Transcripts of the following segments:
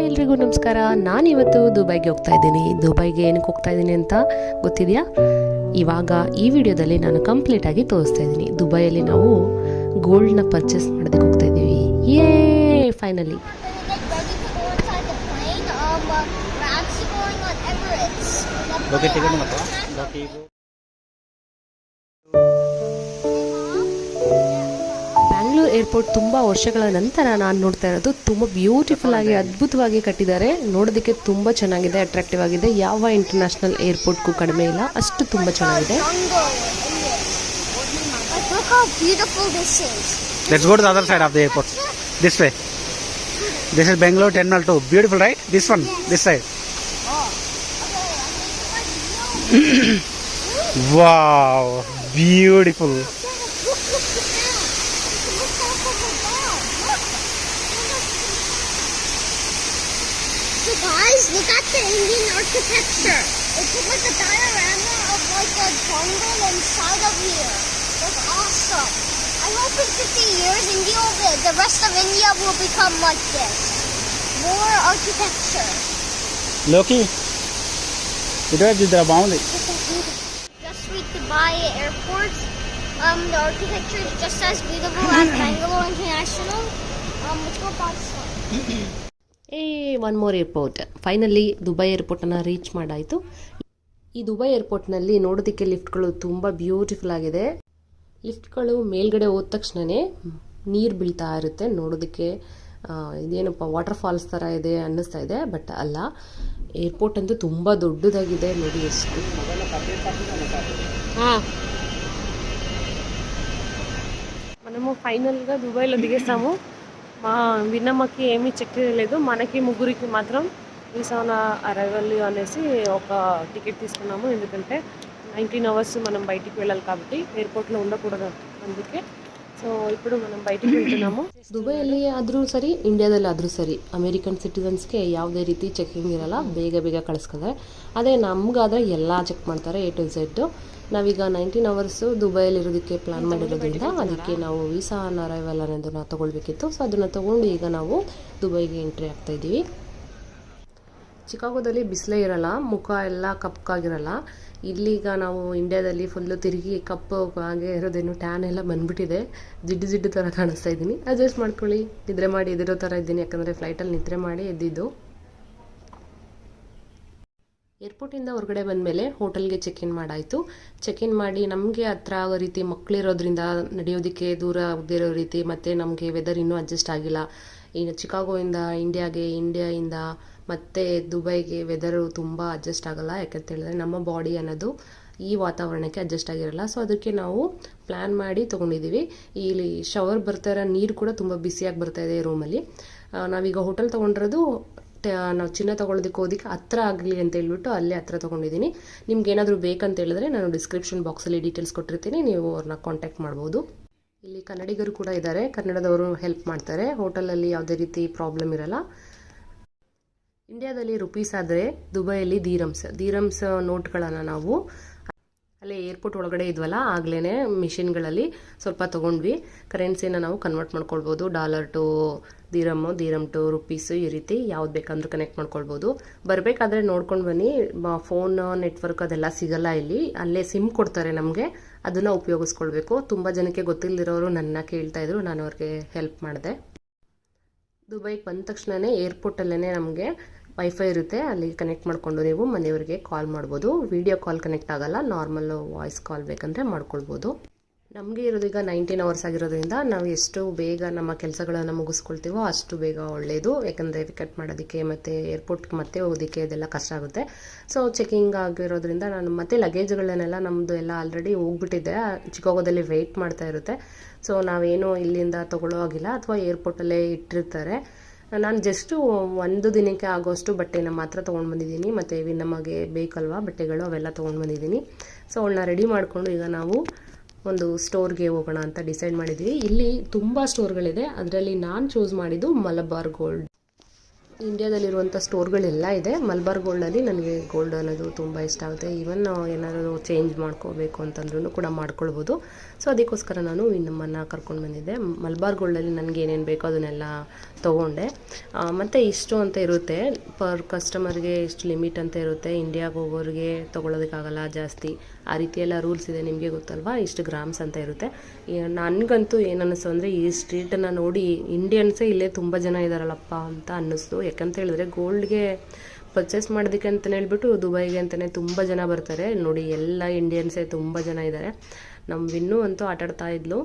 Hi ಎಲ್ರಿಗೂ ನಮಸ್ಕಾರ. ನಾನಿವತ್ತು ದುಬೈಗೆ ಹೋಗ್ತಾ ಇದ್ದೀನಿ. ದುಬೈಗೆ ಏನಕ್ಕೆ ಹೋಗ್ತಾ ಇದ್ದೀನಿ ಅಂತ ಗೊತ್ತಿದೆಯಾ? ಇವಾಗ ಈ ವಿಡಿಯೋದಲ್ಲಿ ನಾನು ಕಂಪ್ಲೀಟಾಗಿ ತೋರಿಸ್ತಾ ಇದ್ದೀನಿ. ದುಬೈಯಲ್ಲಿ ನಾವು ಗೋಲ್ಡ್ನ ಪರ್ಚೇಸ್ ಮಾಡೋದಕ್ಕೆ ಹೋಗ್ತಾ ಇದ್ದೀವಿ. ಏ ಫೈನಲಿ ಏರ್ಪೋರ್ಟ್ ತುಂಬ ವರ್ಷಗಳ ನಂತರ ನಾನು ನೋಡ್ತಾ ಇರೋದು ತುಂಬ ಬ್ಯೂಟಿಫುಲ್ ಆಗಿ ಅದ್ಭುತವಾಗಿ ಕಟ್ಟಿದ್ದಾರೆ ನೋಡೋದಕ್ಕೆ ತುಂಬ ಚೆನ್ನಾಗಿದೆ ಅಟ್ರಾಕ್ಟಿವ್ ಆಗಿದೆ ಯಾವ ಇಂಟರ್ನ್ಯಾಷನಲ್ ಏರ್ಪೋರ್ಟ್ಗೂ ಕಡಿಮೆ ಇಲ್ಲ ಅಷ್ಟು ತುಂಬ ಚೆನ್ನಾಗಿದೆ This is Bangalore Terminal 2. Beautiful, right? This one, yes. this side. wow, beautiful. guys, look at the Indian architecture. It's like a diorama of like a jungle inside of here. That's awesome. I hope in 50 years, India will be, the rest of India will become like this. More architecture. Loki, kita sudah bangun deh. Just read Dubai airport. Um, the architecture is just as beautiful as Bangalore International. Um, let's go ಏ one more airport finally Dubai ಏರ್ಪೋರ್ಟನ್ನು reach ಮಾಡಾಯಿತು ಈ ದುಬೈ ಏರ್ಪೋರ್ಟ್ನಲ್ಲಿ ನೋಡೋದಕ್ಕೆ ಲಿಫ್ಟ್ಗಳು ತುಂಬ beautiful ಆಗಿದೆ ಲಿಫ್ಟ್ಗಳು ಮೇಲ್ಗಡೆ ಹೋದ ತಕ್ಷಣವೇ ನೀರು ಬೀಳ್ತಾ ಇರುತ್ತೆ ನೋಡೋದಕ್ಕೆ ಆ, ಇದೇನಪ್ಪ ವಾಟರ್ ಫಾಲ್ಸ್ ಥರ ಇದೆ ಅನ್ನಿಸ್ತಾ ಇದೆ ಬಟ್ ಅಲ್ಲ ಏರ್ಪೋರ್ಟ್ ಅಂತೂ ತುಂಬ ದೊಡ್ಡದಾಗಿದೆ ನೋಡಿ ಎಷ್ಟು ಹಾಂ మనము ఫైనల్గా దుబాయ్లో దిగేసాము మా విన్నమ్మకి ఏమీ చెక్ చేయలేదు మనకి ముగ్గురికి మాత్రం వీసాన అరైవల్ అనేసి ఒక టికెట్ తీసుకున్నాము ఎందుకంటే నైన్టీన్ అవర్స్ మనం బయటికి వెళ్ళాలి కాబట్టి ఏర్పోర్ట్లో ఉండకూడదు అందుకే సో ఇప్పుడు మనం బయటికి వెళ్తున్నాము ದುಬೈಯಲ್ಲಿ ಆದರೂ ಸರಿ ಇಂಡಿಯಾದಲ್ಲಿ ಆದರೂ ಸರಿ ಅಮೇರಿಕನ್ ಸಿಟಿಸನ್ಸ್ಗೆ ಯಾವುದೇ ರೀತಿ ಚೆಕಿಂಗ್ ಇರಲ್ಲ ಬೇಗ ಬೇಗ ಕಳಿಸ್ಕೊತಾರೆ ಅದೇ ನಮಗಾದರೆ ಎಲ್ಲ ಚೆಕ್ ಮಾಡ್ತಾರೆ ಎ ಟು ಝೆಡ್ ನಾವೀಗ ನೈನ್ಟೀನ್ ಅವರ್ಸು ದುಬೈಯಲ್ಲಿ ಇರೋದಕ್ಕೆ ಪ್ಲಾನ್ ಮಾಡಿರೋದ್ರಿಂದ ಅದಕ್ಕೆ ನಾವು ವೀಸಾ ಆನ್ ಅರೈವಲ್ ನಾವು ತೊಗೊಳ್ಬೇಕಿತ್ತು. ಸೊ ಅದನ್ನು ತೊಗೊಂಡು ಈಗ ನಾವು ದುಬೈಗೆ ಎಂಟ್ರಿ ಆಗ್ತಾ ಇದ್ದೀವಿ. ಚಿಕಾಗೋದಲ್ಲಿ ಬಿಸಿಲೇ ಇರಲ್ಲ ಮುಖ ಎಲ್ಲ ಕಪ್ಪಾಗಿರಲ್ಲ. ಇಲ್ಲೀಗ ನಾವು ಇಂಡಿಯಾದಲ್ಲಿ ಫುಲ್ಲು ತಿರುಗಿ ಕಪ್ಪು ಹಾಗೆ ಇರೋದೇನು ಟ್ಯಾನ್ ಎಲ್ಲ ಬಂದ್ಬಿಟ್ಟಿದೆ. ಜಿಡ್ಡು ಜಿಡ್ಡು ಥರ ಕಾಣಿಸ್ತಾ ಇದ್ದೀನಿ. ಅಡ್ಜಸ್ಟ್ ಮಾಡ್ಕೊಳ್ಳಿ. ನಿದ್ರೆ ಮಾಡಿ ಎದಿರೋ ಥರ ಇದ್ದೀನಿ. ಯಾಕಂದರೆ ಫ್ಲೈಟಲ್ಲಿ ನಿದ್ರೆ ಮಾಡಿ ಎದ್ದಿದ್ದು. ಏರ್ಪೋರ್ಟಿಂದ ಹೊರಗಡೆ ಬಂದಮೇಲೆ ಹೋಟೆಲ್ಗೆ ಚೆಕ್ ಇನ್ ಮಾಡಾಯಿತು. ಚೆಕ್ ಇನ್ ಮಾಡಿ ನಮಗೆ ಹತ್ರ ಆಗೋ ರೀತಿ ಮಕ್ಕಳಿರೋದ್ರಿಂದ ನಡೆಯೋದಕ್ಕೆ ದೂರ ಆಗದಿರೋ ರೀತಿ ಮತ್ತು ನಮಗೆ ವೆದರ್ ಇನ್ನೂ ಅಡ್ಜಸ್ಟ್ ಆಗಿಲ್ಲ. ಈಗ ಚಿಕಾಗೋಯಿಂದ ಇಂಡಿಯಾಗೆ ಇಂಡಿಯಾಯಿಂದ ಮತ್ತು ದುಬೈಗೆ ವೆದರು ತುಂಬ ಅಡ್ಜಸ್ಟ್ ಆಗಲ್ಲ. ಯಾಕಂತ ಹೇಳಿದ್ರೆ ನಮ್ಮ ಬಾಡಿ ಅನ್ನೋದು ಈ ವಾತಾವರಣಕ್ಕೆ ಅಡ್ಜಸ್ಟ್ ಆಗಿರಲ್ಲ. ಸೊ ಅದಕ್ಕೆ ನಾವು ಪ್ಲ್ಯಾನ್ ಮಾಡಿ ತೊಗೊಂಡಿದ್ದೀವಿ ಇಲ್ಲಿ ಶವರ್ ಬರ್ತಾ ಇರೋ ನೀರು ಕೂಡ ತುಂಬ ಬಿಸಿಯಾಗಿ ಬರ್ತಾ ಇದೆ ರೂಮಲ್ಲಿ ನಾವೀಗ ಹೋಟೆಲ್ ತೊಗೊಂಡಿರೋದು ನಾವು ಚಿನ್ನ ತೊಗೊಳೋದಕ್ಕೆ ಹೋದಕ್ಕೆ ಹತ್ರ ಆಗಲಿ ಅಂತ ಹೇಳ್ಬಿಟ್ಟು ಅಲ್ಲೇ ಹತ್ರ ತೊಗೊಂಡಿದ್ದೀನಿ. ನಿಮ್ಗೆ ಏನಾದರೂ ಬೇಕಂತ ಹೇಳಿದ್ರೆ ನಾನು ಡಿಸ್ಕ್ರಿಪ್ಷನ್ ಬಾಕ್ಸಲ್ಲಿ ಡೀಟೇಲ್ಸ್ ಕೊಟ್ಟಿರ್ತೀನಿ. ನೀವು ಅವ್ರನ್ನ ಕಾಂಟ್ಯಾಕ್ಟ್ ಮಾಡ್ಬೋದು. ಇಲ್ಲಿ ಕನ್ನಡಿಗರು ಕೂಡ ಇದ್ದಾರೆ. ಕನ್ನಡದವರು ಹೆಲ್ಪ್ ಮಾಡ್ತಾರೆ. ಹೋಟೆಲಲ್ಲಿ ಯಾವುದೇ ರೀತಿ ಪ್ರಾಬ್ಲಮ್ ಇರಲ್ಲ. ಇಂಡಿಯಾದಲ್ಲಿ ರುಪೀಸ್ ಆದರೆ ದುಬೈಯಲ್ಲಿ ದೀರಮ್ಸ್ ದೀರಮ್ಸ್ ನೋಟ್ಗಳನ್ನು ನಾವು ಅಲ್ಲೇ ಏರ್ಪೋರ್ಟ್ ಒಳಗಡೆ ಇದ್ವಲ್ಲ ಆಗ್ಲೇ ಮಿಷಿನ್ಗಳಲ್ಲಿ ಸ್ವಲ್ಪ ತೊಗೊಂಡ್ವಿ. ಕರೆನ್ಸಿನ ನಾವು ಕನ್ವರ್ಟ್ ಮಾಡ್ಕೊಳ್ಬೋದು. Dollar to dirham dirham to rupees ಈ ರೀತಿ ಯಾವ್ದು ಬೇಕಂದ್ರೂ ಕನೆಕ್ಟ್ ಮಾಡ್ಕೊಳ್ಬೋದು. ಬರಬೇಕಾದ್ರೆ ನೋಡ್ಕೊಂಡು ಬನ್ನಿ. ಫೋನ್ ನೆಟ್ವರ್ಕ್ ಅದೆಲ್ಲ ಸಿಗಲ್ಲ ಇಲ್ಲಿ. ಅಲ್ಲೇ ಸಿಮ್ ಕೊಡ್ತಾರೆ ನಮಗೆ. ಅದನ್ನು ಉಪಯೋಗಿಸ್ಕೊಳ್ಬೇಕು. ತುಂಬ ಜನಕ್ಕೆ ಗೊತ್ತಿಲ್ಲದಿರೋರು ನನ್ನ ಕೇಳ್ತಾ ಇದ್ರು. ನಾನು ಅವ್ರಿಗೆ ಹೆಲ್ಪ್ ಮಾಡಿದೆ. ದುಬೈಗೆ ಬಂದ ತಕ್ಷಣವೇ ಏರ್ಪೋರ್ಟಲ್ಲೇ ನಮಗೆ ವೈಫೈ ಇರುತ್ತೆ, ಅಲ್ಲಿ ಕನೆಕ್ಟ್ ಮಾಡಿಕೊಂಡು ನೀವು ಮನೆಯವರಿಗೆ ಕಾಲ್ ಮಾಡ್ಬೋದು. ವಿಡಿಯೋ ಕಾಲ್ ಕನೆಕ್ಟ್ ಆಗಲ್ಲ ನಾರ್ಮಲ್ ವಾಯ್ಸ್ ಕಾಲ್ ಬೇಕಂದರೆ ಮಾಡ್ಕೊಳ್ಬೋದು. ನಮಗೆ ಇರೋದೀಗ ನೈನ್ಟೀನ್ ಅವರ್ಸ್ ಆಗಿರೋದ್ರಿಂದ ನಾವು ಎಷ್ಟು ಬೇಗ ನಮ್ಮ ಕೆಲಸಗಳನ್ನು ಮುಗಿಸ್ಕೊಳ್ತೀವೋ ಅಷ್ಟು ಬೇಗ ಒಳ್ಳೆಯದು ಯಾಕಂದರೆ ಟಿಕೆಟ್ ಮಾಡೋದಕ್ಕೆ ಮತ್ತು ಏರ್ಪೋರ್ಟ್ಗೆ ಮತ್ತೆ ಹೋಗೋದಕ್ಕೆ ಇದೆಲ್ಲ ಕಷ್ಟ ಆಗುತ್ತೆ. ಸೊ ಚೆಕಿಂಗ್ ಆಗಿರೋದ್ರಿಂದ ನಾನು ಮತ್ತೆ ಲಗೇಜ್ಗಳನ್ನೆಲ್ಲ ನಮ್ಮದು ಎಲ್ಲ ಆಲ್ರೆಡಿ ಹೋಗ್ಬಿಟ್ಟಿದೆ. ಚಿಕ್ಕೋಗೋದಲ್ಲಿ ವೆಯ್ಟ್ ಮಾಡ್ತಾ ಇರುತ್ತೆ. ಸೊ ನಾವೇನು ಇಲ್ಲಿಂದ ತೊಗೊಳ್ಳೋ ಆಗಿಲ್ಲ ಅಥವಾ ಏರ್ಪೋರ್ಟಲ್ಲೇ ಇಟ್ಟಿರ್ತಾರೆ. ನಾನು ಜಸ್ಟು ಒಂದು ದಿನಕ್ಕೆ ಆಗೋಷ್ಟು ಬಟ್ಟೆನ ಮಾತ್ರ ತೊಗೊಂಡು ಬಂದಿದ್ದೀನಿ ಮತ್ತು ನಮಗೆ ಬೇಕಲ್ವಾ ಬಟ್ಟೆಗಳು? ಅವೆಲ್ಲ ತೊಗೊಂಡು ಬಂದಿದ್ದೀನಿ ಸೊ ಅವಳನ್ನ ರೆಡಿ ಮಾಡಿಕೊಂಡು ಈಗ ನಾವು ಒಂದು ಸ್ಟೋರ್ಗೆ ಹೋಗೋಣ ಅಂತ ಡಿಸೈಡ್ ಮಾಡಿದ್ದೀವಿ ಇಲ್ಲಿ ತುಂಬ ಸ್ಟೋರ್ಗಳಿದೆ ಅದರಲ್ಲಿ ನಾನು ಚೂಸ್ ಮಾಡಿದ್ದು ಮಲಬಾರ್ ಗೋಲ್ಡ್ ಇಂಡಿಯಾದಲ್ಲಿರುವಂಥ ಸ್ಟೋರ್ಗಳೆಲ್ಲ ಇದೆ. ಮಲ್ಬಾರ್ ಗೋಲ್ಡಲ್ಲಿ ನನಗೆ ಗೋಲ್ಡ್ ಅನ್ನೋದು ತುಂಬ ಇಷ್ಟ ಆಗುತ್ತೆ. ಈವನ್ ಏನಾದರೂ ಚೇಂಜ್ ಮಾಡ್ಕೋಬೇಕು ಅಂತಂದ್ರೂ ಕೂಡ ಮಾಡ್ಕೊಳ್ಬೋದು. ಸೊ ಅದಕ್ಕೋಸ್ಕರ ನಾನು ನಮ್ಮನ್ನು ಕರ್ಕೊಂಡು ಬಂದಿದ್ದೆ. ಮಲ್ಬಾರ್ ಗೋಲ್ಡಲ್ಲಿ ನನಗೆ ಏನೇನು ಬೇಕೋ ಅದನ್ನೆಲ್ಲ ತೊಗೊಂಡೆ. ಮತ್ತು ಇಷ್ಟು ಅಂತ ಇರುತ್ತೆ. ಪರ್ ಕಸ್ಟಮರ್ಗೆ ಇಷ್ಟು ಲಿಮಿಟ್ ಅಂತ ಇರುತ್ತೆ. ಇಂಡಿಯಾಗೆ ಹೋಗೋರಿಗೆ ತೊಗೊಳೋದಕ್ಕಾಗಲ್ಲ ಜಾಸ್ತಿ. ಆ ರೀತಿ ರೂಲ್ಸ್ ಇದೆ ನಿಮಗೆ ಗೊತ್ತಲ್ವಾ? ಇಷ್ಟು ಗ್ರಾಮ್ಸ್ ಅಂತ ಇರುತ್ತೆ. ನನಗಂತೂ ಏನು ಅನ್ನಿಸ್ತು ಅಂದರೆ ಈ ಸ್ಟ್ರೀಟನ್ನು ನೋಡಿ ಇಂಡಿಯನ್ಸೇ ಇಲ್ಲೇ ತುಂಬ ಜನ ಇದ್ದಾರಲ್ಲಪ್ಪ ಅಂತ ಅನ್ನಿಸ್ತು. ಯಾಕಂತ ಹೇಳಿದ್ರೆ ಗೋಲ್ಡ್ಗೆ ಪರ್ಚೇಸ್ ಮಾಡೋದಕ್ಕೆ ಅಂತಲೇ ಹೇಳ್ಬಿಟ್ಟು ದುಬೈಗೆ ಅಂತಲೇ ತುಂಬ ಜನ ಬರ್ತಾರೆ. ನೋಡಿ ಎಲ್ಲ ಇಂಡಿಯನ್ಸೇ ತುಂಬ ಜನ ಇದ್ದಾರೆ ನಮ್ಮ ವಿನ್ನು ಅಂತೂ ಆಟಾಡ್ತಾ ಇದ್ಲು.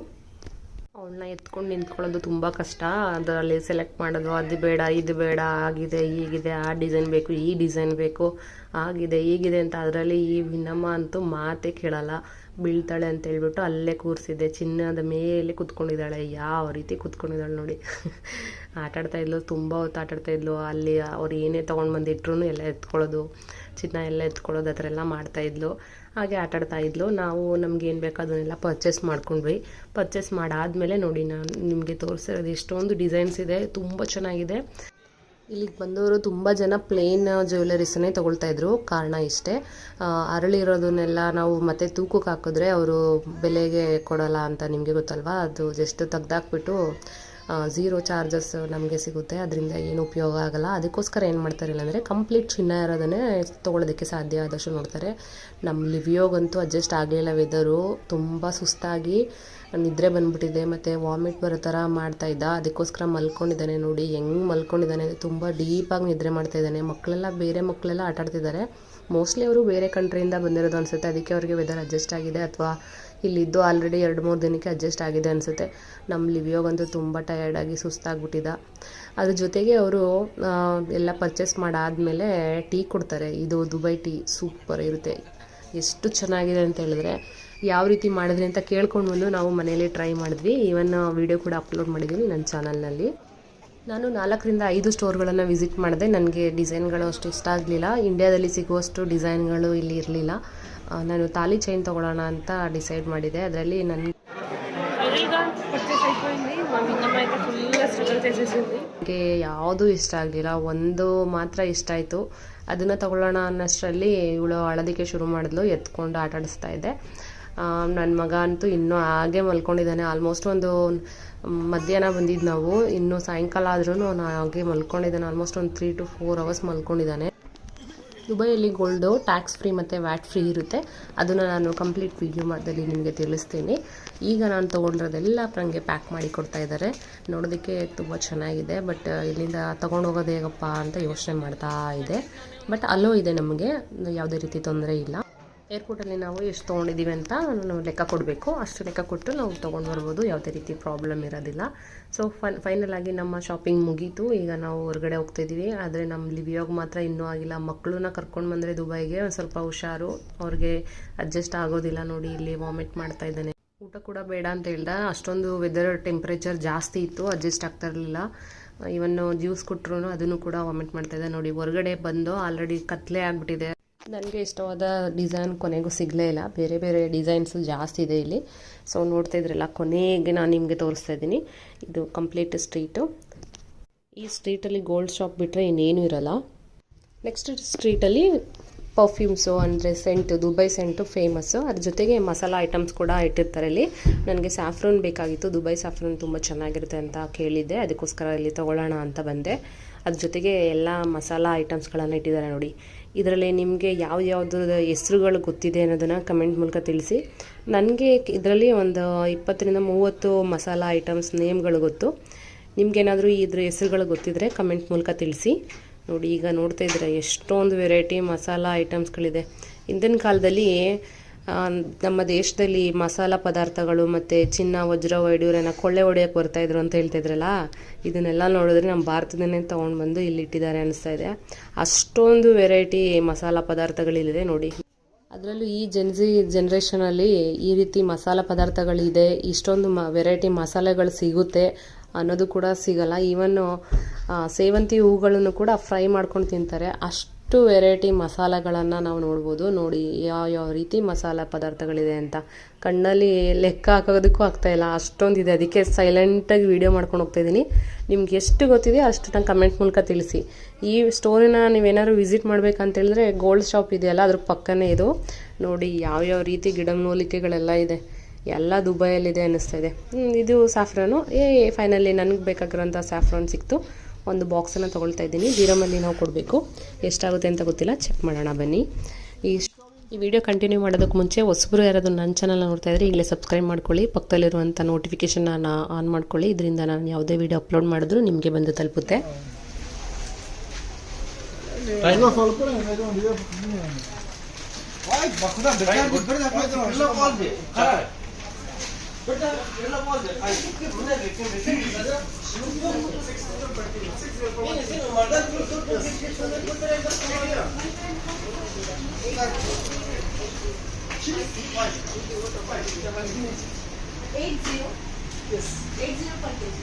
ಅವಳನ್ನ ಎತ್ಕೊಂಡು ನಿಂತ್ಕೊಳ್ಳೋದು ತುಂಬ ಕಷ್ಟ. ಅದರಲ್ಲಿ ಸೆಲೆಕ್ಟ್ ಮಾಡೋದು, ಅದು ಬೇಡ, ಇದು ಬೇಡ, ಆಗಿದೆ, ಹೀಗಿದೆ, ಆ ಡಿಸೈನ್ ಬೇಕು, ಈ ಡಿಸೈನ್ ಬೇಕು, ಆಗಿದೆ, ಹೀಗಿದೆ ಅಂತ ಅದರಲ್ಲಿ ಈ ವಿನಮ್ಮ ಅಂತೂ ಮಾತೇ ಕೇಳಲ್ಲ. ಬೀಳ್ತಾಳೆ ಅಂತ ಹೇಳ್ಬಿಟ್ಟು ಅಲ್ಲೇ ಕೂರಿಸಿದ್ದೆ. ಚಿನ್ನದ ಮೇಲೆ ಕುತ್ಕೊಂಡಿದ್ದಾಳೆ. ಯಾವ ರೀತಿ ಕುತ್ಕೊಂಡಿದ್ದಾಳೆ ನೋಡಿ. ಆಟಾಡ್ತಾ ಇದ್ಲು, ತುಂಬ ಹೊತ್ತು ಆಟಾಡ್ತಾ ಇದ್ಲು. ಅಲ್ಲಿ ಅವ್ರು ಏನೇ ತೊಗೊಂಡು ಬಂದಿಟ್ರು ಎಲ್ಲ ಎತ್ಕೊಳ್ಳೋದು, ಚಿನ್ನ ಎಲ್ಲ ಎತ್ಕೊಳ್ಳೋದು, ಆ ಥರ ಎಲ್ಲ ಮಾಡ್ತಾಯಿದ್ಲು ಹಾಗೆ ಆಟಾಡ್ತಾ ಇದ್ಲು. ನಾವು ನಮ್ಗೆ ಏನು ಬೇಕೋ ಅದನ್ನೆಲ್ಲ ಪರ್ಚೇಸ್ ಮಾಡ್ಕೊಂಡ್ವಿ ಪರ್ಚೇಸ್ ಮಾಡಾದ್ಮೇಲೆ ನೋಡಿ ನಾನು ನಿಮಗೆ ತೋರಿಸಿರೋದು ಎಷ್ಟೊಂದು ಡಿಸೈನ್ಸ್ ಇದೆ. ತುಂಬ ಚೆನ್ನಾಗಿದೆ. ಇಲ್ಲಿಗೆ ಬಂದವರು ತುಂಬ ಜನ ಪ್ಲೇನ್ ಜ್ಯುವೆಲರೀಸನ್ನೇ ತೊಗೊಳ್ತಾ ಇದ್ರು, ಕಾರಣ ಇಷ್ಟೇ. ಅರಳಿರೋದನ್ನೆಲ್ಲ ನಾವು ಮತ್ತೆ ತೂಕಕ್ಕೆ ಹಾಕಿದ್ರೆ ಅವರು ಬೆಲೆಗೆ ಕೊಡಲ್ಲ ಅಂತ ನಿಮಗೆ ಗೊತ್ತಲ್ವಾ? ಅದು ಜಸ್ಟ್ ತೆಗ್ದಾಕ್ಬಿಟ್ಟು ಝೀರೋ ಚಾರ್ಜಸ್ ನಮಗೆ ಸಿಗುತ್ತೆ. ಅದರಿಂದ ಏನು ಉಪಯೋಗ ಆಗಲ್ಲ. ಅದಕ್ಕೋಸ್ಕರ ಏನು ಮಾಡ್ತಾರೆ ಅಂದರೆ ಕಂಪ್ಲೀಟ್ ಚಿನ್ನ ಇರೋದನ್ನೇ ತೊಗೊಳೋದಕ್ಕೆ ಸಾಧ್ಯ ಆದಷ್ಟು ನೋಡ್ತಾರೆ. ನಮ್ಮ ಲಿವಿಯೋಗಂತೂ ಅಡ್ಜಸ್ಟ್ ಆಗಲಿಲ್ಲ ವೆದರು ತುಂಬ ಸುಸ್ತಾಗಿ ನಿದ್ರೆ ಬಂದ್ಬಿಟ್ಟಿದೆ, ಮತ್ತು ವಾಮಿಟ್ ಬರೋ ಥರ ಮಾಡ್ತಾ ಇದ್ದ. ಅದಕ್ಕೋಸ್ಕರ ಮಲ್ಕೊಂಡಿದ್ದಾನೆ ನೋಡಿ, ಹೆಂಗೆ ಮಲ್ಕೊಂಡಿದ್ದಾನೆ, ತುಂಬ ಡೀಪಾಗಿ ನಿದ್ರೆ ಮಾಡ್ತಾ ಇದ್ದಾನೆ. ಮಕ್ಕಳೆಲ್ಲ ಬೇರೆ ಮಕ್ಕಳೆಲ್ಲ ಆಟಾಡ್ತಿದ್ದಾರೆ ಮೋಸ್ಟ್ಲಿ ಅವರು ಬೇರೆ ಕಂಟ್ರಿಯಿಂದ ಬಂದಿರೋದು ಅನಿಸುತ್ತೆ. ಅದಕ್ಕೆ ಅವರಿಗೆ ವೆದರ್ ಅಡ್ಜಸ್ಟ್ ಆಗಿದೆ ಅಥವಾ ಇಲ್ಲಿದ್ದು ಆಲ್ರೆಡಿ ಎರಡು, ಮೂರು ದಿನಕ್ಕೆ ಅಡ್ಜಸ್ಟ್ ಆಗಿದೆ ಅನಿಸುತ್ತೆ. ನಮ್ಮ ಲಿವಿಯೋಗಂತೂ ತುಂಬ ಟಯರ್ಡಾಗಿ ಸುಸ್ತಾಗ್ಬಿಟ್ಟಿದ್ದ ಅದ್ರ ಜೊತೆಗೆ ಅವರು ಎಲ್ಲ ಪರ್ಚೇಸ್ ಮಾಡಾದಮೇಲೆ ಟೀ ಕೊಡ್ತಾರೆ. ಇದು ದುಬೈ ಟೀ ಸೂಪರ್ ಇರುತ್ತೆ. ಎಷ್ಟು ಚೆನ್ನಾಗಿದೆ ಅಂತ ಹೇಳಿದ್ರೆ ಯಾವ ರೀತಿ ಮಾಡಿದ್ರಿ ಅಂತ ಕೇಳ್ಕೊಂಡು ಬಂದು ನಾವು ಮನೇಲಿ ಟ್ರೈ ಮಾಡಿದ್ವಿ. ಈವನ್ ವಿಡಿಯೋ ಕೂಡ ಅಪ್ಲೋಡ್ ಮಾಡಿದ್ದೀನಿ ನನ್ನ ಚಾನಲ್ನಲ್ಲಿ ನಾನು ನಾಲ್ಕರಿಂದ ಐದು ಸ್ಟೋರ್ಗಳನ್ನು ವಿಸಿಟ್ ಮಾಡಿದೆ. ನನಗೆ ಡಿಸೈನ್ಗಳು ಅಷ್ಟು ಇಷ್ಟ ಆಗಲಿಲ್ಲ. ಇಂಡಿಯಾದಲ್ಲಿ ಸಿಗುವಷ್ಟು ಡಿಸೈನ್ಗಳು ಇಲ್ಲಿ ಇರಲಿಲ್ಲ. ನಾನು ತಾಲಿ ಚೈನ್ ತೊಗೊಳ್ಳೋಣ ಅಂತ ಡಿಸೈಡ್ ಮಾಡಿದೆ. ಅದರಲ್ಲಿ ನನ್ನ ನನಗೆ ಯಾವುದೂ ಇಷ್ಟ ಆಗಲಿಲ್ಲ. ಒಂದು ಮಾತ್ರ ಇಷ್ಟ ಆಯಿತು. ಅದನ್ನು ತಗೊಳ್ಳೋಣ ಅನ್ನೋಷ್ಟರಲ್ಲಿ ಇವಳು ಅಳೋದಕ್ಕೆ ಶುರು ಮಾಡಿದ್ಲು. ಎತ್ಕೊಂಡು ಆಟಾಡಿಸ್ತಾ ಇದ್ದೆ. ನನ್ನ ಮಗ ಅಂತೂ ಇನ್ನೂ ಹಾಗೆ ಮಲ್ಕೊಂಡಿದ್ದಾನೆ. ಆಲ್ಮೋಸ್ಟ್ ಒಂದು ಮಧ್ಯಾಹ್ನ ಬಂದಿದ್ದು ನಾವು. ಇನ್ನು ಸಾಯಂಕಾಲ ಆದ್ರೂ ಅವನು ಹಾಗೆ ಮಲ್ಕೊಂಡಿದ್ದಾನೆ. ಆಲ್ಮೋಸ್ಟ್ ಒಂದು ತ್ರೀ ಟು ಫೋರ್ ಅವರ್ಸ್ ಮಲ್ಕೊಂಡಿದ್ದಾನೆ. ದುಬೈಯಲ್ಲಿ ಗೋಲ್ಡು ಟ್ಯಾಕ್ಸ್ ಫ್ರೀ ಮತ್ತು ವ್ಯಾಟ್ ಫ್ರೀ ಇರುತ್ತೆ. ಅದನ್ನು ನಾನು ಕಂಪ್ಲೀಟ್ ವಿಡಿಯೋ ಮಾಡ್ದಲ್ಲಿ ನಿಮಗೆ ತಿಳಿಸ್ತೀನಿ. ಈಗ ನಾನು ತೊಗೊಂಡಿರೋದೆಲ್ಲ ನನಗೆ ಪ್ಯಾಕ್ ಮಾಡಿ ಕೊಡ್ತಾ ಇದ್ದಾರೆ ನೋಡೋದಕ್ಕೆ ತುಂಬ ಚೆನ್ನಾಗಿದೆ ಬಟ್ ಇಲ್ಲಿಂದ ತೊಗೊಂಡು ಹೋಗೋದು ಹೇಗಪ್ಪ ಅಂತ ಯೋಚನೆ ಮಾಡ್ತಾ ಇದೆ. ಬಟ್ ಅಲೋ ಇದೆ ನಮಗೆ, ಯಾವುದೇ ರೀತಿ ತೊಂದರೆ ಇಲ್ಲ. ಏರ್ಪೋರ್ಟಲ್ಲಿ ನಾವು ಎಷ್ಟು ತೊಗೊಂಡಿದ್ದೀವಿ ಅಂತ ನಾವು ಲೆಕ್ಕ ಕೊಡಬೇಕು. ಅಷ್ಟು ಲೆಕ್ಕ ಕೊಟ್ಟು ನಾವು ತೊಗೊಂಡು ಬರ್ಬೋದು. ಯಾವುದೇ ರೀತಿ ಪ್ರಾಬ್ಲಮ್ ಇರೋದಿಲ್ಲ. ಸೊ ಫೈನ್ ಫೈನಲ್ ಆಗಿ ನಮ್ಮ ಶಾಪಿಂಗ್ ಮುಗೀತು. ಈಗ ನಾವು ಹೊರಗಡೆ ಹೋಗ್ತಿದ್ದೀವಿ ಆದರೆ ನಮ್ಮ ಲಿವಿಯೋಗ ಮಾತ್ರ ಇನ್ನೂ ಆಗಿಲ್ಲ. ಮಕ್ಕಳನ್ನ ಕರ್ಕೊಂಡು ಬಂದರೆ ದುಬೈಗೆ ಒಂದು ಸ್ವಲ್ಪ ಹುಷಾರು. ಅವ್ರಿಗೆ ಅಡ್ಜಸ್ಟ್ ಆಗೋದಿಲ್ಲ ನೋಡಿ ಇಲ್ಲಿ ವಾಮಿಟ್ ಮಾಡ್ತಾ ಇದ್ದಾನೆ. ಊಟ ಕೂಡ ಬೇಡ ಅಂತ ಹೇಳ್ದ. ಅಷ್ಟೊಂದು ವೆದರ್ ಟೆಂಪ್ರೇಚರ್ ಜಾಸ್ತಿ ಇತ್ತು. ಅಡ್ಜಸ್ಟ್ ಆಗ್ತಾ ಇರಲಿಲ್ಲ. ಇವನು ಜ್ಯೂಸ್ ಕೊಟ್ಟರು ಅದನ್ನು ಕೂಡ ವಾಮಿಟ್ ಮಾಡ್ತಾ ಇದ್ದ ನೋಡಿ. ಹೊರಗಡೆ ಬಂದು ಆಲ್ರೆಡಿ ಕತ್ಲೆ ಆಗಿಬಿಟ್ಟಿದೆ. ನನಗೆ ಇಷ್ಟವಾದ ಡಿಸೈನ್ ಕೊನೆಗೂ ಸಿಗಲೇ ಇಲ್ಲ. ಬೇರೆ ಬೇರೆ ಡಿಸೈನ್ಸು ಜಾಸ್ತಿ ಇದೆ ಇಲ್ಲಿ. ಸೊ ನೋಡ್ತಾ ಇದ್ರಲ್ಲ, ಕೊನೆಗೆ ನಾನು ನಿಮಗೆ ತೋರಿಸ್ತಾ ಇದ್ದೀನಿ. ಇದು ಕಂಪ್ಲೀಟ್ ಸ್ಟ್ರೀಟು ಈ ಸ್ಟ್ರೀಟಲ್ಲಿ ಗೋಲ್ಡ್ ಶಾಪ್ ಬಿಟ್ಟರೆ ಇನ್ನೇನು ಇರಲ್ಲ. ನೆಕ್ಸ್ಟ್ ಸ್ಟ್ರೀಟಲ್ಲಿ ಪರ್ಫ್ಯೂಮ್ಸು ಅಂದರೆ ಸೆಂಟು ದುಬೈ ಸೆಂಟು ಫೇಮಸ್ಸು ಅದ್ರ ಜೊತೆಗೆ ಮಸಾಲ ಐಟಮ್ಸ್ ಕೂಡ ಇಟ್ಟಿರ್ತಾರೆ ಇಲ್ಲಿ. ನನಗೆ ಸ್ಯಾಫ್ರನ್ ಬೇಕಾಗಿತ್ತು. ದುಬೈ ಸ್ಯಾಫ್ರನ್ ತುಂಬ ಚೆನ್ನಾಗಿರುತ್ತೆ ಅಂತ ಕೇಳಿದ್ದೆ. ಅದಕ್ಕೋಸ್ಕರ ಇಲ್ಲಿ ತೊಗೊಳ್ಳೋಣ ಅಂತ ಬಂದೆ. ಅದ್ರ ಜೊತೆಗೆ ಎಲ್ಲ ಮಸಾಲ ಐಟಮ್ಸ್ಗಳನ್ನು ಇಟ್ಟಿದ್ದಾರೆ ನೋಡಿ. ಇದರಲ್ಲಿ ನಿಮಗೆ ಯಾವ ಹೆಸರುಗಳು ಹೆಸ್ರುಗಳು ಗೊತ್ತಿದೆ ಅನ್ನೋದನ್ನು ಕಮೆಂಟ್ ಮೂಲಕ ತಿಳಿಸಿ. ನನಗೆ ಇದರಲ್ಲಿ ಒಂದು ಇಪ್ಪತ್ತರಿಂದ ಮೂವತ್ತು ಮಸಾಲ ಐಟಮ್ಸ್ ನೇಮ್ಗಳು ಗೊತ್ತು. ನಿಮಗೇನಾದರೂ ಇದ್ರ ಹೆಸರುಗಳು ಗೊತ್ತಿದ್ರೆ ಕಮೆಂಟ್ ಮೂಲಕ ತಿಳಿಸಿ. ನೋಡಿ, ಈಗ ನೋಡ್ತಾ ಇದ್ದೀರಾ, ಎಷ್ಟೊಂದು ವೆರೈಟಿ ಮಸಾಲ ಐಟಮ್ಸ್ಗಳಿದೆ ಹಿಂದಿನ ಕಾಲದಲ್ಲಿ ನಮ್ಮ ದೇಶದಲ್ಲಿ ಮಸಾಲ ಪದಾರ್ಥಗಳು ಮತ್ತು ಚಿನ್ನ, ವಜ್ರ, ವೈಡೂರ್ಯನ ಕೊಳ್ಳೆ ಹೊಡೆಯೋಕ್ಕೆ ಬರ್ತಾಯಿದ್ರು ಅಂತ ಹೇಳ್ತಿದ್ರಲ್ಲ ಇದನ್ನೆಲ್ಲ ನೋಡಿದ್ರೆ ನಮ್ಮ ಭಾರತದನ್ನೇ ತೊಗೊಂಡು ಬಂದು ಇಲ್ಲಿ ಇಟ್ಟಿದ್ದಾರೆ ಅನಿಸ್ತಾ ಇದೆ. ಅಷ್ಟೊಂದು ವೆರೈಟಿ ಮಸಾಲ ಪದಾರ್ಥಗಳಿದೆ ನೋಡಿ. ಅದರಲ್ಲೂ ಈ ಜನ್ಸಿ ಜನ್ರೇಷನಲ್ಲಿ ಈ ರೀತಿ ಮಸಾಲ ಪದಾರ್ಥಗಳಿದೆ, ಇಷ್ಟೊಂದು ಮ ವೆರೈಟಿ ಮಸಾಲೆಗಳು ಸಿಗುತ್ತೆ. ಅನ್ನೋದು ಕೂಡ ಸಿಗಲ್ಲ. ಈವನ್ನು ಸೇವಂತಿ ಹೂಗಳನ್ನು ಕೂಡ ಫ್ರೈ ಮಾಡ್ಕೊಂಡು ತಿಂತಾರೆ. ಅಷ್ಟು ವೆರೈಟಿ ಮಸಾಲೆಗಳನ್ನು ನಾವು ನೋಡ್ಬೋದು. ನೋಡಿ ಯಾವ ಯಾವ ರೀತಿ ಮಸಾಲೆ ಪದಾರ್ಥಗಳಿದೆ ಅಂತ. ಕಣ್ಣಲ್ಲಿ ಲೆಕ್ಕ ಹಾಕೋದಕ್ಕೂ ಆಗ್ತಾ ಇಲ್ಲ. ಅಷ್ಟೊಂದಿದೆ. ಅದಕ್ಕೆ ಸೈಲೆಂಟಾಗಿ ವಿಡಿಯೋ ಮಾಡ್ಕೊಂಡು ಹೋಗ್ತಾ ಇದ್ದೀನಿ. ನಿಮ್ಗೆ ಎಷ್ಟು ಗೊತ್ತಿದೆ ಅಷ್ಟು ನಂಗೆ ಕಮೆಂಟ್ ಮೂಲಕ ತಿಳಿಸಿ. ಈ ಸ್ಟೋರಿನ ನೀವೇನಾದ್ರೂ ವಿಸಿಟ್ ಮಾಡ್ಬೇಕಂತೇಳಿದ್ರೆ ಗೋಲ್ಡ್ ಶಾಪ್ ಇದೆಯಲ್ಲ, ಅದ್ರ ಪಕ್ಕನೇ ಇದು. ನೋಡಿ, ಯಾವ್ಯಾವ ರೀತಿ ಗಿಡಮೂಲಿಕೆಗಳೆಲ್ಲ ಇದೆ. ಎಲ್ಲ ದುಬೈಯಲ್ಲಿದೆ ಅನ್ನಿಸ್ತಾ ಇದೆ ಇದು ಸ್ಯಾಫ್ರಾನು ಏ ಫೈನಲಿ ನನಗೆ ಬೇಕಾಗಿರೋಂಥ ಸ್ಯಾಫ್ರಾನ್ ಸಿಕ್ತು. ಒಂದು ಬಾಕ್ಸನ್ನು ತೊಗೊಳ್ತಾ ಇದ್ದೀನಿ. ಜೀರಮಲ್ಲಿ ನಾವು ಕೊಡಬೇಕು. ಎಷ್ಟಾಗುತ್ತೆ ಅಂತ ಗೊತ್ತಿಲ್ಲ. ಚೆಕ್ ಮಾಡೋಣ ಬನ್ನಿ. ಈ ಈ ವಿಡಿಯೋ ಕಂಟಿನ್ಯೂ ಮಾಡೋದಕ್ಕೆ ಮುಂಚೆ ಹೊಸಬರು ಯಾರಾದರೂ ನನ್ನ ಚಾನಲ್ ನೋಡ್ತಾ ಇದ್ರೆ ಈಗಲೇ ಸಬ್ಸ್ಕ್ರೈಬ್ ಮಾಡ್ಕೊಳ್ಳಿ. ಪಕ್ಕದಲ್ಲಿರುವಂಥ ನೋಟಿಫಿಕೇಷನ್ನ ಆನ್ ಮಾಡ್ಕೊಳ್ಳಿ. ಇದರಿಂದ ನಾನು ಯಾವುದೇ ವಿಡಿಯೋ ಅಪ್ಲೋಡ್ ಮಾಡಿದ್ರು ನಿಮಗೆ ಬಂದು ತಲುಪುತ್ತೆ. बेटा ये लोग बोल दे आई कितने बुने लेकिन लेकिन दादा नहीं ऐसे मर्डर क्यों तो तो सिक्स हंड्रेड को तेरे का सवाल है eight zero yes eight zero पर के जी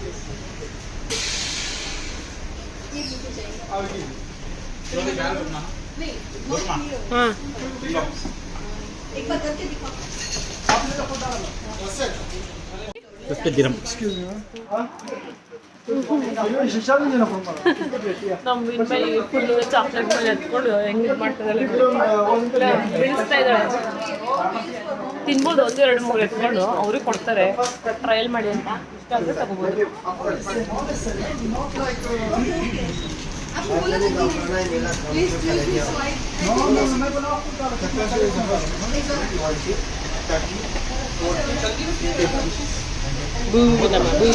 ये मुझे चाहिए और जी तो ये ध्यान रखना नहीं हाँ। एक बार करके दिखाओ। ಹಾಂ ಫಿಫ್ಟಿ ದಿರಮ್ ನಮ್ಮ ವಿನ್ಮೈ ಫುಲ್ ಚಾಕ್ಲೇಟ್ ಮೇಲೆ ಎತ್ಕೊಂಡು ಹೆಂಗೆ ಮಾಡ್ತಿದ್ದಾಳೆ ಬೀಳಿಸ್ತಾ ಇದ್ದಾಳೆ ತಿನ್ಬೋದು ಒಂದು ಎರಡು ಮೂರು ಎತ್ಕೊಂಡು ಅವ್ರಿಗೆ ಕೊಡ್ತಾರೆ ಟ್ರಯಲ್ ಮಾಡಿ ಅಂತ ಇಷ್ಟ ಆದರೆ ತಗೋಬೋದು bư nama bư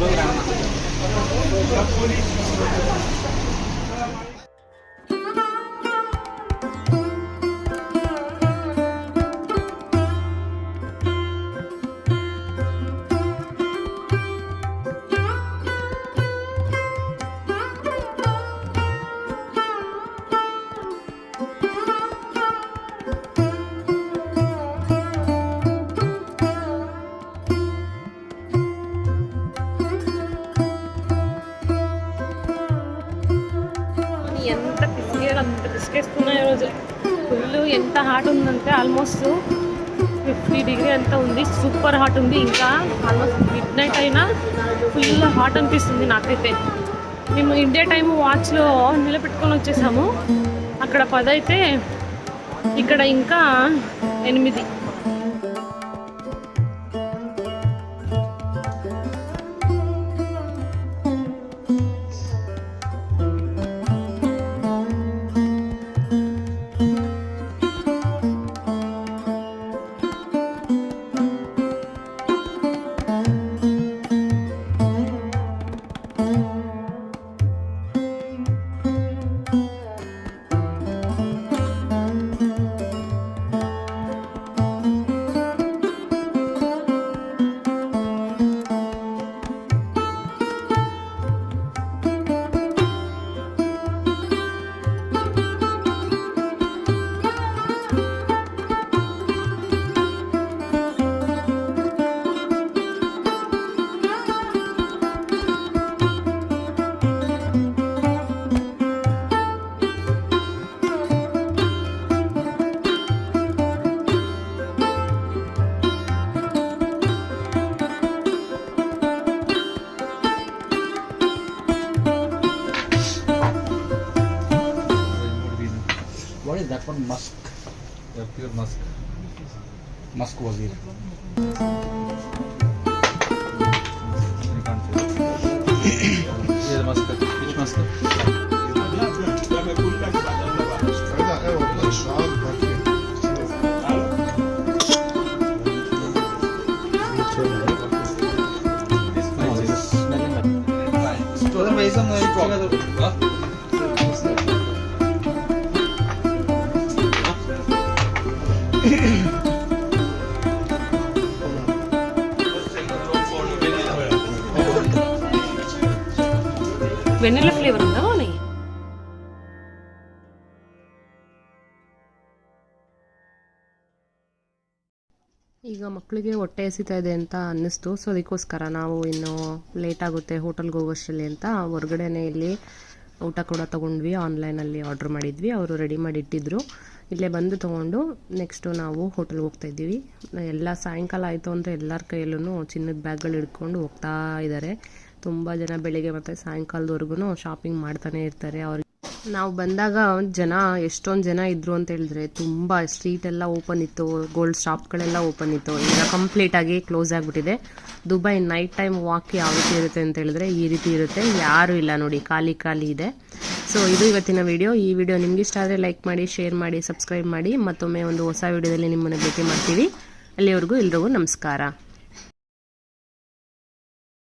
bư. nama ఎంత హాట్ ఉందంటే ఆల్మోస్ట్ ఫిఫ్టీ డిగ్రీ అంతా ఉంది. సూపర్ హాట్ ఉంది. ఇంకా ఆల్మోస్ట్ మిడ్ నైట్ అయినా ఫుల్ హాట్ అనిపిస్తుంది నాకైతే. మేము ఇండియా టైం వాచ్లో నిలబెట్టుకొని వచ్చేసాము. అక్కడ పది అయితే ఇక్కడ ఇంకా ఎనిమిది. mascuazir. Blimey. ಈಗ ಮಕ್ಕಳಿಗೆ ಹೊಟ್ಟೆ ಎಸಿತಾ ಇದೆ ಅಂತ ಅನ್ನಿಸ್ತು. ಸೊ ಅದಕ್ಕೋಸ್ಕರ ನಾವು ಇನ್ನು ಲೇಟ್ ಆಗುತ್ತೆ ಹೋಟೆಲ್ಗೆ ಹೋಗೋಷ್ಟರಲ್ಲಿ ಅಂತ. ಹೊರಗಡೆನೇ ಇಲ್ಲಿ ಊಟ ಕೂಡ ತೊಗೊಂಡ್ವಿ. ಆನ್ಲೈನಲ್ಲಿ ಆರ್ಡ್ರ್ ಮಾಡಿದ್ವಿ. ಅವರು ರೆಡಿ ಮಾಡಿ ಇಟ್ಟಿದ್ರು ಇಲ್ಲೇ ಬಂದು ತೊಗೊಂಡು ನೆಕ್ಸ್ಟು ನಾವು ಹೋಟೆಲ್ಗೆ ಹೋಗ್ತಾ ಇದ್ದೀವಿ. ಎಲ್ಲ ಸಾಯಂಕಾಲ ಆಯಿತು ಅಂದರೆ ಎಲ್ಲರ ಕೈಯಲ್ಲೂ ಚಿನ್ನದ ಬ್ಯಾಗ್ಗಳು ಹಿಡ್ಕೊಂಡು ಹೋಗ್ತಾ ಇದ್ದಾರೆ. ತುಂಬ ಜನ ಬೆಳಿಗ್ಗೆ ಮತ್ತು ಸಾಯಂಕಾಲದವರೆಗೂ ಶಾಪಿಂಗ್ ಮಾಡ್ತಾನೆ ಇರ್ತಾರೆ. ಅವ್ರಿಗೆ ನಾವು ಬಂದಾಗ ಜನ, ಎಷ್ಟೊಂದು ಜನ ಇದ್ರು ಅಂತ ಹೇಳಿದ್ರೆ ತುಂಬ ಸ್ಟ್ರೀಟ್ ಎಲ್ಲ ಓಪನ್ ಇತ್ತು ಗೋಲ್ಡ್ ಶಾಪ್ಗಳೆಲ್ಲ ಓಪನ್ ಇತ್ತು. ಈಗ ಕಂಪ್ಲೀಟ್ ಆಗಿ ಕ್ಲೋಸ್ ಆಗಿಬಿಟ್ಟಿದೆ. ದುಬೈ ನೈಟ್ ಟೈಮ್ ವಾಕ್ ಯಾವ ರೀತಿ ಇರುತ್ತೆ ಅಂತ ಹೇಳಿದ್ರೆ ಈ ರೀತಿ ಇರುತ್ತೆ. ಯಾರೂ ಇಲ್ಲ ನೋಡಿ, ಖಾಲಿ ಖಾಲಿ ಇದೆ. ಸೊ ಇದು ಇವತ್ತಿನ ವಿಡಿಯೋ ಈ ವಿಡಿಯೋ ನಿಮ್ಗೆ ಇಷ್ಟ ಆದರೆ ಲೈಕ್ ಮಾಡಿ ಶೇರ್ ಮಾಡಿ ಸಬ್ಸ್ಕ್ರೈಬ್ ಮಾಡಿ. ಮತ್ತೊಮ್ಮೆ ಒಂದು ಹೊಸ ವಿಡಿಯೋದಲ್ಲಿ ನಿಮ್ಮನ್ನು ಭೇಟಿ ಮಾಡ್ತೀವಿ. ಅಲ್ಲಿವರೆಗೂ ಎಲ್ರಿಗೂ ನಮಸ್ಕಾರ.